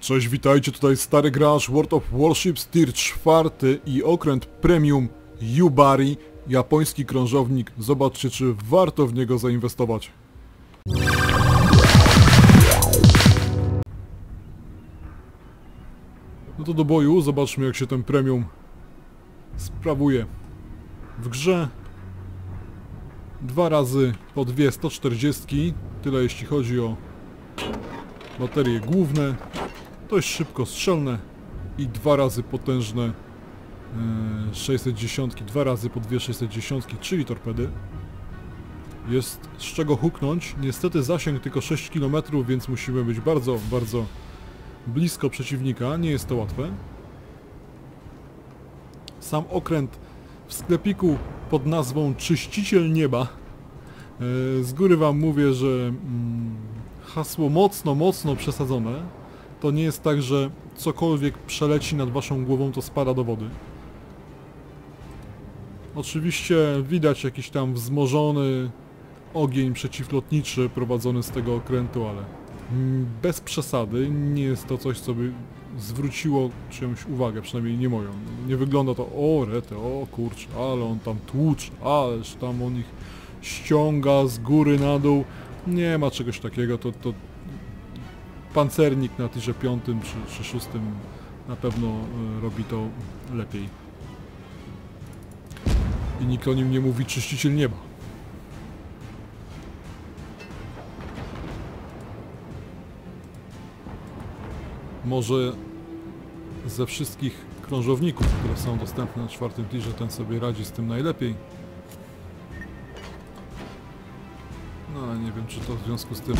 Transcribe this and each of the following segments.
Cześć, witajcie, tutaj stary gracz World of Warships Tier 4 i okręt Premium Yubari, japoński krążownik. Zobaczcie, czy warto w niego zainwestować. No to do boju, zobaczmy jak się ten Premium sprawuje. W grze dwa razy po dwie 140, tyle jeśli chodzi o baterie główne, dość szybko strzelne i dwa razy potężne e, 610, dwa razy po dwie 610, czyli torpedy. Jest z czego huknąć. Niestety zasięg tylko 6 km, więc musimy być bardzo, bardzo blisko przeciwnika. Nie jest to łatwe. Sam okręt w sklepiku pod nazwą Czyściciel Nieba. E, Z góry wam mówię, że mm, hasło mocno, mocno przesadzone. To nie jest tak, że cokolwiek przeleci nad waszą głową, to spada do wody. Oczywiście widać jakiś tam wzmożony ogień przeciwlotniczy prowadzony z tego okrętu, ale bez przesady nie jest to coś, co by zwróciło czyjąś uwagę, przynajmniej nie moją. Nie wygląda to, o rety, o kurczę, ale on tam tłucze, ależ tam on ich ściąga z góry na dół. Nie ma czegoś takiego, to, to pancernik na tyrze piątym czy, czy szóstym na pewno y, robi to lepiej. I nikt o nim nie mówi czyściciel nieba. Może ze wszystkich krążowników, które są dostępne na czwartym tirze, ten sobie radzi z tym najlepiej. No ale nie wiem, czy to w związku z tym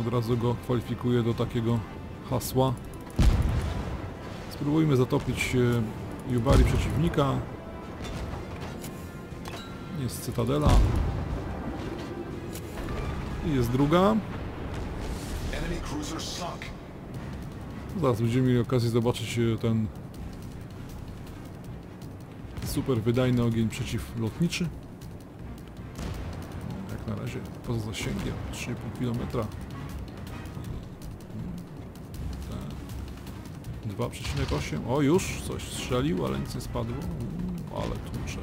od razu go kwalifikuje do takiego hasła. Spróbujmy zatopić e, Yubari przeciwnika. Jest Cytadela. I jest druga. Zaraz będziemy mieli okazję zobaczyć e, ten super wydajny ogień przeciwlotniczy. Jak na razie poza zasięgiem 3,5 km. 2,8. O już coś strzelił, ale nic nie spadło. Mm, Ale tłucze.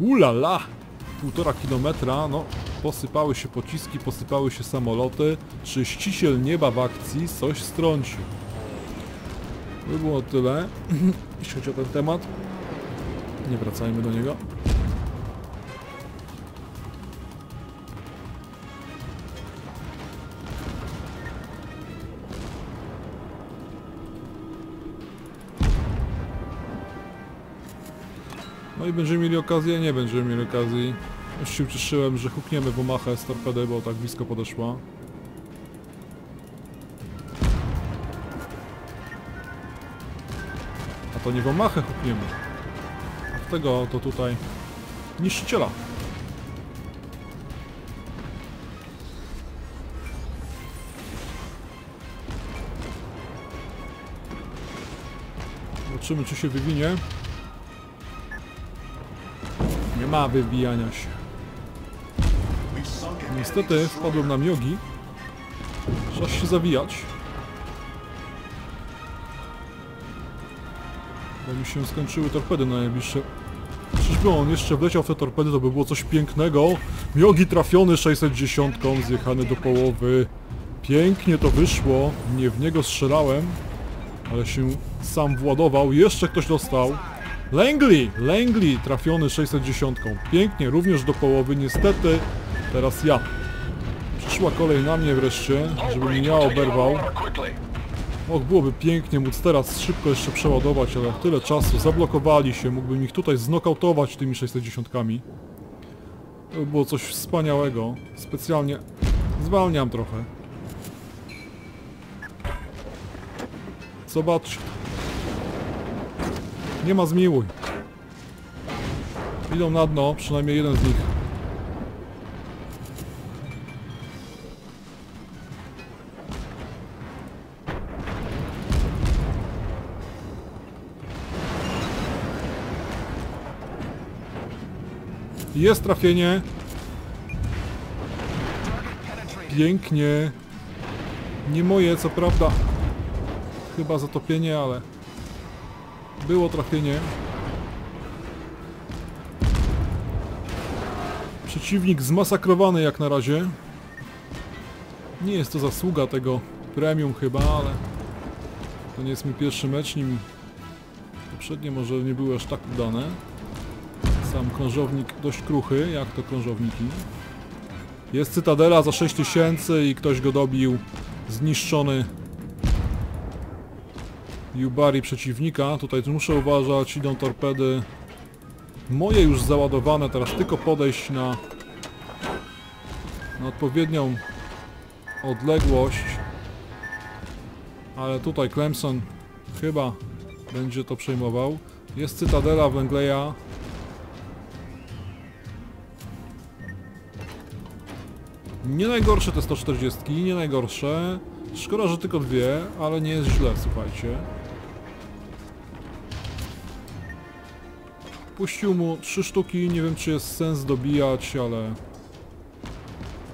Ulala! Półtora kilometra, no posypały się pociski, posypały się samoloty. Czyściciel nieba w akcji coś strącił. By było tyle, jeśli chodzi o ten temat. Nie wracajmy do niego. No i będziemy mieli okazję? Nie będziemy mieli okazji. Już się ucieszyłem, że hukniemy w Omachę z torpedy, bo tak blisko podeszła. A to nie w Omachę hukniemy. A w tego to tutaj niszczyciela. Zobaczymy, czy się wywinie. Ma wybijania się. Niestety wpadłem na miogi. Czas się zawijać. Bo mi się skończyły torpedy na najbliższe. Czyżby on jeszcze wleciał w te torpedy, to by było coś pięknego. Miogi trafiony 610, zjechany do połowy. Pięknie to wyszło. Nie w niego strzelałem, ale się sam władował. Jeszcze ktoś dostał. Langley! Langley trafiony 610. Pięknie, również do połowy. Niestety teraz ja. Przyszła kolej na mnie wreszcie, żebym mnie ja oberwał. Och, byłoby pięknie móc teraz szybko jeszcze przeładować, ale tyle czasu, zablokowali się, mógłbym ich tutaj znokautować tymi 610. To by było coś wspaniałego. Specjalnie zwalniam trochę. Zobacz. Nie ma zmiłuj. Idą na dno, przynajmniej jeden z nich. Jest trafienie. Pięknie. Nie moje, co prawda. Chyba zatopienie, ale... Było trafienie. Przeciwnik zmasakrowany jak na razie. Nie jest to zasługa tego premium chyba, ale... To nie jest mój pierwszy mecz, nim... Poprzednie może nie były aż tak udane. Sam krążownik dość kruchy, jak to krążowniki. Jest cytadela za 6000 i ktoś go dobił. Zniszczony. Yubari przeciwnika. Tutaj muszę uważać, idą torpedy. Moje już załadowane, teraz tylko podejść na, na odpowiednią odległość. Ale tutaj Clemson chyba będzie to przejmował. Jest cytadela Węgleja. Nie najgorsze te 140, nie najgorsze. Szkoda, że tylko dwie, ale nie jest źle, słuchajcie. Puścił mu trzy sztuki, nie wiem czy jest sens dobijać, ale...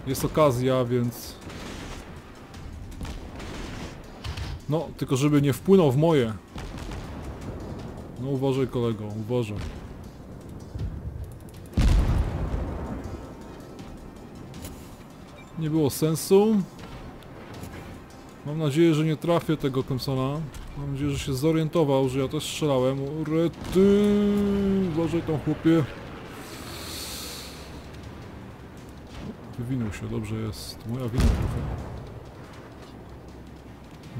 Jest okazja, więc... No, tylko żeby nie wpłynął w moje. No uważaj kolego, uważaj. Nie było sensu. Mam nadzieję, że nie trafię tego Clemsona. Mam nadzieję, że się zorientował, że ja też strzelałem. Rety! Uważaj tam chłopie. Wywinął się, dobrze jest. Moja wina trochę.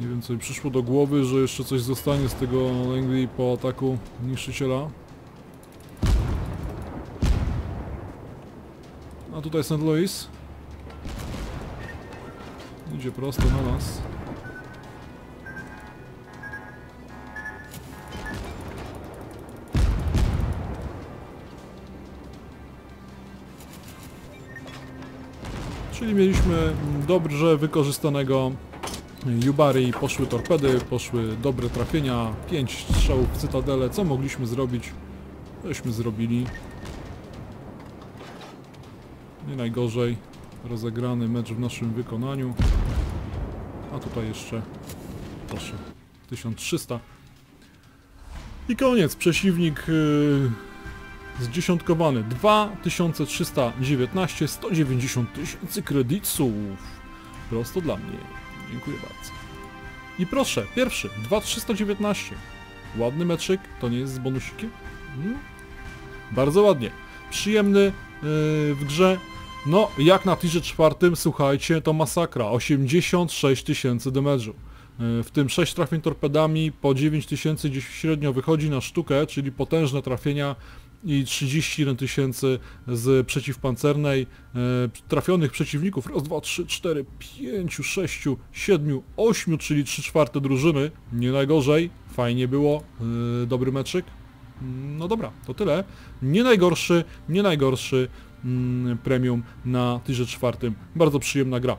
Nie wiem co mi przyszło do głowy, że jeszcze coś zostanie z tego Langley po ataku niszczyciela. A tutaj St. Louis. Idzie prosto na nas. Czyli mieliśmy dobrze wykorzystanego Yubari, poszły torpedy, poszły dobre trafienia, 5 strzałów w cytadelę, co mogliśmy zrobić, tośmy zrobili. Nie najgorzej rozegrany mecz w naszym wykonaniu. A tutaj jeszcze, proszę, 1300. I koniec, przeciwnik yy, zdziesiątkowany. 2319, 190 tysięcy kredytów. Prosto dla mnie. Dziękuję bardzo. I proszę, pierwszy, 2319. Ładny meczyk, to nie jest z bonusikiem? Hmm? Bardzo ładnie. Przyjemny yy, w grze. No, jak na tirze czwartym, słuchajcie, to masakra. 86 tysięcy damage'u. Yy, W tym 6 trafień torpedami, po 9 tysięcy gdzieś średnio wychodzi na sztukę, czyli potężne trafienia i 31 tysięcy z przeciwpancernej. E, trafionych przeciwników, raz, dwa, trzy, cztery, pięciu, sześciu, siedmiu, ośmiu, czyli trzy czwarte drużyny. Nie najgorzej, fajnie było, e, dobry meczyk. No dobra, to tyle. Nie najgorszy, nie najgorszy mm, premium na tyrze czwartym. Bardzo przyjemna gra.